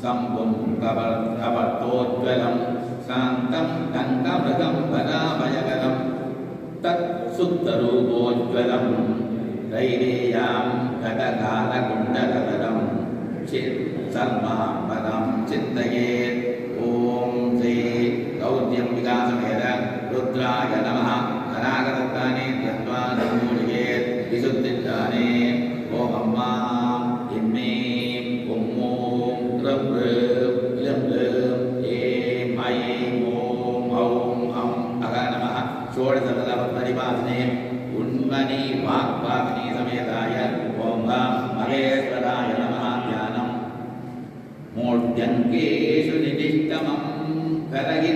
சம்பும் cover கவர்த்தோத்வலம் சாந்தம் கங்கமிருகம் பராபயகரம் தத் சுத்தரூபோஜ்வலம் தைரேயாம் கடகாலகுண்டகதரம் சித் சர்மாம் பதம் சிந்தயேத் ஓம் ஸ்ரீ கௌத்தியம் விகாசமேத ருத்ராய நமः கராகரத்தானே தத்வா சம்மூலியேத் விசுத்தித்தானே ஓம் அம்மா இம்மீம் உம் ஓம் ரம் ரம் லம் ரம் ஏம் ஐம் சோழ சந்தபத்மதிபாசனே உண்மணி வாக் பாசனே சமேதாய ஓம் பாம் மகேஸ்வராய நமஹாத்யானம் மூர்த்தியங்கேஷு நிதிஷ்டமம் கரகி